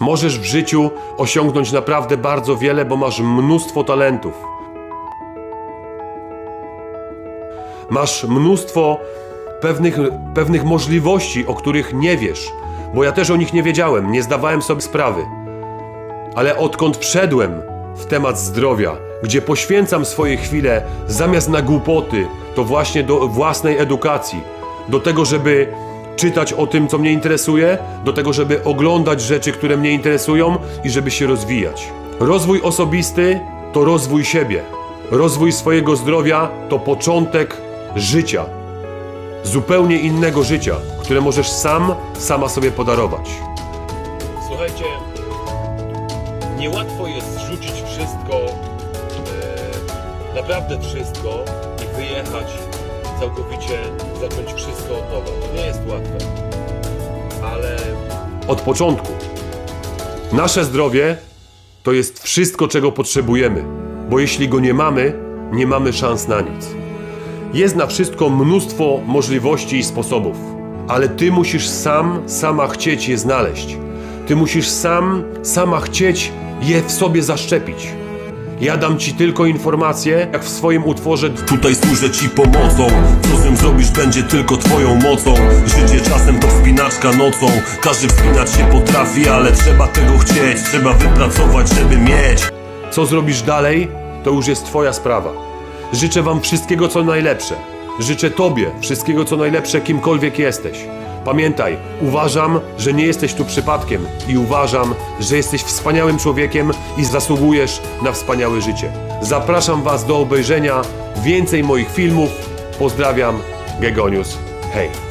Możesz w życiu osiągnąć naprawdę bardzo wiele, bo masz mnóstwo talentów. Masz mnóstwo pewnych, pewnych możliwości, o których nie wiesz, bo ja też o nich nie wiedziałem, nie zdawałem sobie sprawy. Ale odkąd wszedłem w temat zdrowia, gdzie poświęcam swoje chwile zamiast na głupoty, to właśnie do własnej edukacji, do tego, żeby czytać o tym, co mnie interesuje, do tego, żeby oglądać rzeczy, które mnie interesują i żeby się rozwijać. Rozwój osobisty to rozwój siebie. Rozwój swojego zdrowia to początek życia. Zupełnie innego życia, które możesz sam, sama sobie podarować. Słuchajcie, niełatwo jest zrzucić wszystko, e, naprawdę wszystko i wyjechać całkowicie, zacząć wszystko od nowa. To nie jest łatwe. Ale od początku. Nasze zdrowie to jest wszystko, czego potrzebujemy, bo jeśli go nie mamy, nie mamy szans na nic. Jest na wszystko mnóstwo możliwości i sposobów, ale ty musisz sam, sama chcieć je znaleźć. Ty musisz sam, sama chcieć je w sobie zaszczepić. Ja dam ci tylko informacje, jak w swoim utworze Tutaj służę ci pomocą Co z nim zrobisz będzie tylko twoją mocą Życie czasem to wspinaczka nocą Każdy wspinać się potrafi, ale trzeba tego chcieć Trzeba wypracować, żeby mieć Co zrobisz dalej, to już jest Twoja sprawa. Życzę Wam wszystkiego co najlepsze. Życzę Tobie wszystkiego co najlepsze, kimkolwiek jesteś. Pamiętaj, uważam, że nie jesteś tu przypadkiem i uważam, że jesteś wspaniałym człowiekiem i zasługujesz na wspaniałe życie. Zapraszam Was do obejrzenia więcej moich filmów. Pozdrawiam, Gegonius. Hej!